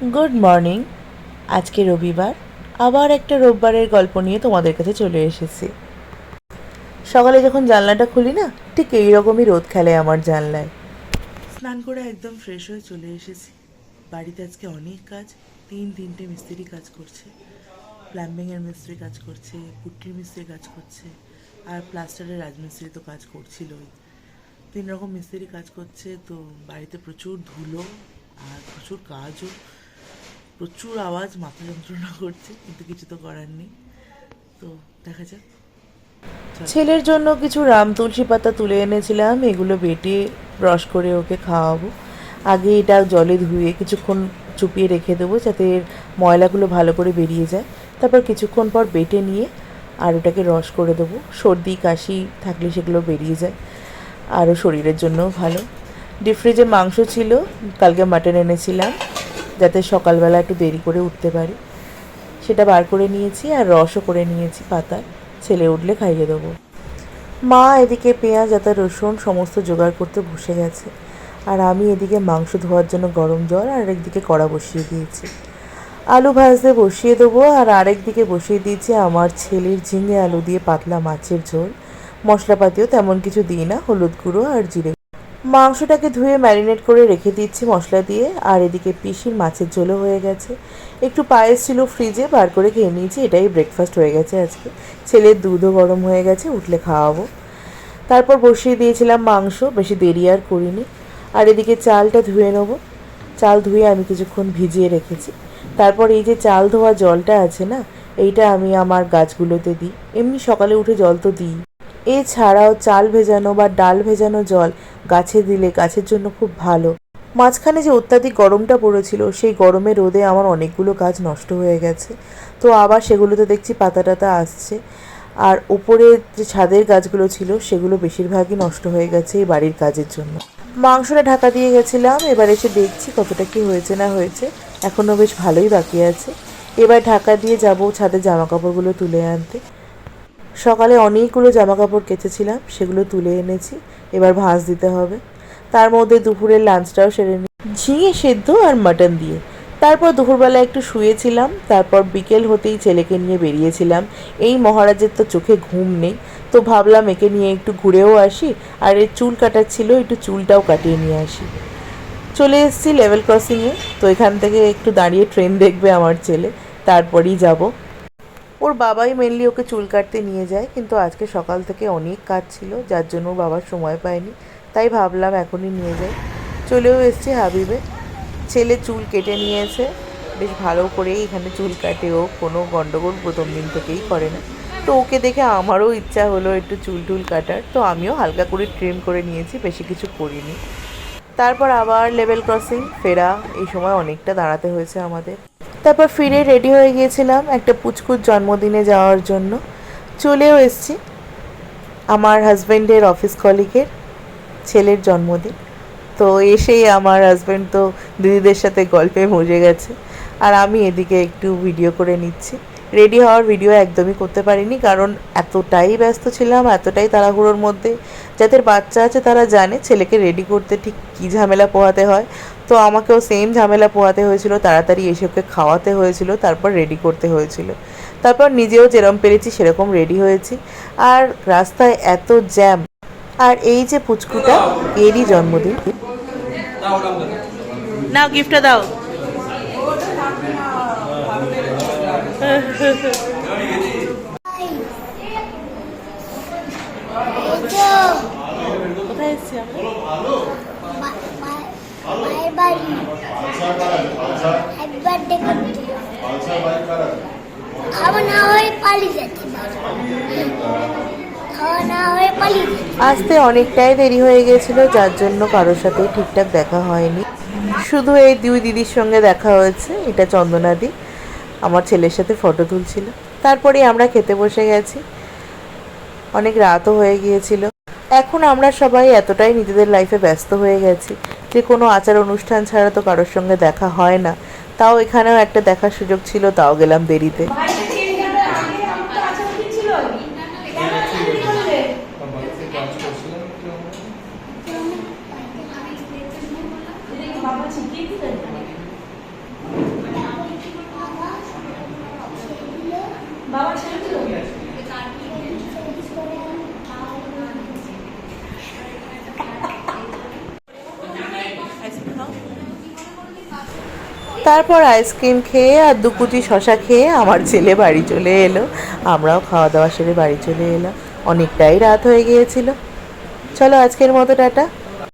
Good morning আজকে রবিবার। আবার একটা রোববারের গল্প নিয়ে তোমাদের কাছে চলে এসেছি। সকালে যখন জানলাটা খুলি না, ঠিক এইরকমই রোদ খেলে আমার জানলায়। স্নান করে একদম ফ্রেশ হয়ে চলে এসেছি। বাড়িতে আজকে অনেক কাজ, তিন তিনটে মিস্ত্রি কাজ করছে। প্লাম্বিংয়ের মিস্ত্রি কাজ করছে, পুট্টির মিস্ত্রি কাজ করছে, আর প্লাস্টারের রাজমিস্ত্রি তো কাজ করছিলই। তিন রকম মিস্ত্রি কাজ করছে, তো বাড়িতে প্রচুর ধুলো আর প্রচুর কাজও। প্রচুর আওয়াজ, মাথা যন্ত্রণা করছে, কিন্তু কিছু তো করার নেই। তো দেখা যাক। ছেলের জন্য কিছু রাম তুলসী পাতা তুলে এনেছিলাম, এগুলো বেটে ব্রাশ করে ওকে খাওয়াবো। আগে এটা জলে ধুয়ে কিছুক্ষণ চুপিয়ে রেখে দেবো, যাতে এর ময়লাগুলো ভালো করে বেরিয়ে যায়। তারপর কিছুক্ষণ পর বেটে নিয়ে আর ওটাকে রস করে দেবো। সর্দি, কাশি থাকলে সেগুলো বেরিয়ে যায়। আরও শরীরের জন্যও ভালো। ডিপ ফ্রিজে মাংস ছিল, কালকে মাটন এনেছিলাম। যাতে সকালবেলা একটু দেরি করে উঠতে পারি। সেটা বার করে নিয়েছি আর রসও করে নিয়েছি পাতার ছেলে উঠলে খাইয়ে দেবো। মা এদিকে পেঁয়াজ, আদা, রসুন সমস্ত জোগাড় করতে বসে গেছে। আর আমি এদিকে মাংস ধোয়ার জন্য গরম জল আর একদিকে কড়া বসিয়ে দিয়েছি। আলু ভাজতে বসিয়ে দেবো আর আরেক দিকে বসিয়ে দিয়েছি আমার ছেলের ঝিঙে আলু দিয়ে পাতলা মাছের ঝোল। মশলাপাতিও তেমন কিছু দিই না, হলুদ গুঁড়ো আর জিরে মাংসটাকে ধুয়ে ম্যারিনেট করে রেখে দিচ্ছি মশলা দিয়ে, আর এদিকে পিসির মাছের ঝোলও হয়ে গেছে। একটু পায়েস ছিল ফ্রিজে, বার করে খেয়ে নিয়েছি, এটাই ব্রেকফাস্ট হয়ে গেছে আজকে। ছেলের দুধও গরম হয়ে গেছে, উঠলে খাওয়াবো। তারপর বসিয়ে দিয়েছিলাম মাংস, বেশি দেরি আর করিনি। আর এদিকে চালটা ধুয়ে নেব। চাল ধুয়ে আমি কিছুক্ষণ ভিজিয়ে রেখেছি। তারপর এই যে চাল ধোয়া জলটা আছে না, এইটা আমি আমার গাছগুলোতে দিই। এমনি সকালে উঠে জল তো দিই। এছাড়াও চাল ভেজানো বা ডাল ভেজানো জল গাছে দিলে গাছের জন্য খুব ভালো। মাঝখানে যে অত্যাধিক গরমটা পড়েছিল, সেই গরমে রোদে আমার অনেকগুলো গাছ নষ্ট হয়ে গেছে। তো আবার সেগুলোতে দেখছি পাতা টাতা আসছে। আর ওপরে যে ছাদের গাছগুলো ছিল, সেগুলো বেশিরভাগই নষ্ট হয়ে গেছে এই বাড়ির কাজের জন্য। মাংসটা ঢাকা দিয়ে গেছিলাম, এবার এসে দেখছি কতটা কি হয়েছে না হয়েছে, এখনও বেশ ভালোই বাকি আছে। এবার ঢাকা দিয়ে যাব ছাদের জামা কাপড়গুলো তুলে আনতে। সকালে অনেকগুলো জামা কাপড় কেচেছিলাম, সেগুলো তুলে এনেছি, এবার ভাঁজ দিতে হবে। তার মধ্যে দুপুরের লাঞ্চটাও সেরে নিই ঝিঙে সেদ্ধ আর মাটন দিয়ে। তারপর দুপুরবেলা একটু শুয়েছিলাম, তারপর বিকেল হতেই ছেলেকে নিয়ে বেরিয়েছিলাম। এই মহারাজের তো চোখে ঘুম নেই, তো ভাবলাম একে নিয়ে একটু ঘুরেও আসি, আর এর চুল কাটার ছিল, একটু চুলটাও কাটিয়ে নিয়ে আসি। চলে এসেছি লেভেল ক্রসিংয়ে তো এখান থেকে একটু দাঁড়িয়ে ট্রেন দেখবে আমার ছেলে, তারপরেই যাব। ওর বাবাই মেনলি ওকে চুল কাটতে নিয়ে যায়, কিন্তু আজকে সকাল থেকে অনেক কাজ ছিল, যার জন্য ওর বাবার সময় পায়নি, তাই ভাবলাম এখনই নিয়ে যাই। চলেও এসছি হাবিবে। ছেলে চুল কেটে নিয়েছে, বেশ ভালো করেই এখানে চুল কাটে ও, কোনো গণ্ডগোল প্রথম দিন থেকেই করে না। তো ওকে দেখে আমারও ইচ্ছা হলো একটু চুল টুল কাটার, তো আমিও হালকা করে ট্রিম করে নিয়েছি, বেশি কিছু করিনি। তারপর আবার লেভেল ক্রসিং ফেরা, এই সময় অনেকটা দাঁড়াতে হয়েছে আমাদের। তারপর ফিরে রেডি হয়ে গিয়েছিলাম একটা পুচকুর জন্মদিনে যাওয়ার জন্য। চলেও এসছি আমার হাজব্যান্ডের অফিস কলিগের ছেলের জন্মদিন। তো এসেই আমার হাজব্যান্ড তো দিদিদের সাথে গল্পে মজে গেছে। আর আমি এদিকে একটু ভিডিও করে নিচ্ছি। রেডি হওয়ার ভিডিও একদমই করতে পারিনি, কারণ এতটাই ব্যস্ত ছিলাম, এতটাই তাড়াহুড়োর মধ্যে। যাদের বাচ্চা আছে তারা জানে ছেলেকে রেডি করতে ঠিক কী ঝামেলা পোহাতে হয়। তো আমাকেও সেম ঝামেলা পোহাতে হয়েছিল তাড়াতাড়ি এসে ওকে খাওয়াতে হয়েছিল তারপর রেডি করতে হয়েছিল। তারপর নিজেও যেরকম পেরেছি সেরকম রেডি হয়েছি। আর রাস্তায় এত জ্যাম আর এই যে পুচকুটা এরই জন্মদিন। নাও গিফটটা দাও কোথায় এসছি আমরা মায়ের বাড়ি হ্যাপি বার্থডে করতে খাওয়া না হয়ে পালিয়ে যাচ্ছি খাওয়া না হয়ে পালিয়ে আসতে অনেকটাই দেরি হয়ে গেছিল যার জন্য কারোর সাথে ঠিকঠাক দেখা হয়নি। শুধু এই দুই দিদির সঙ্গে দেখা হয়েছে এটা চন্দনাদি আমার ছেলের সাথে ফটো তুলছিল। তারপরে আমরা খেতে বসে গেছি। অনেক রাতও হয়ে গিয়েছিল। এখন আমরা সবাই এতটাই নিজেদের লাইফে ব্যস্ত হয়ে গেছি যে কোনো আচার অনুষ্ঠান ছাড়া তো কারোর সঙ্গে দেখা হয় না। তাও এখানেও একটা দেখার সুযোগ ছিল তাও গেলাম দেরিতে। তারপর আইসক্রিম খেয়ে আর দু কুচি শশা খেয়ে আমার ছেলে বাড়ি চলে এলো। আমরাও খাওয়া দাওয়া সেরে বাড়ি চলে এলাম। অনেকটাই রাত হয়ে গিয়েছিল। চলো আজকের মতো টাটা।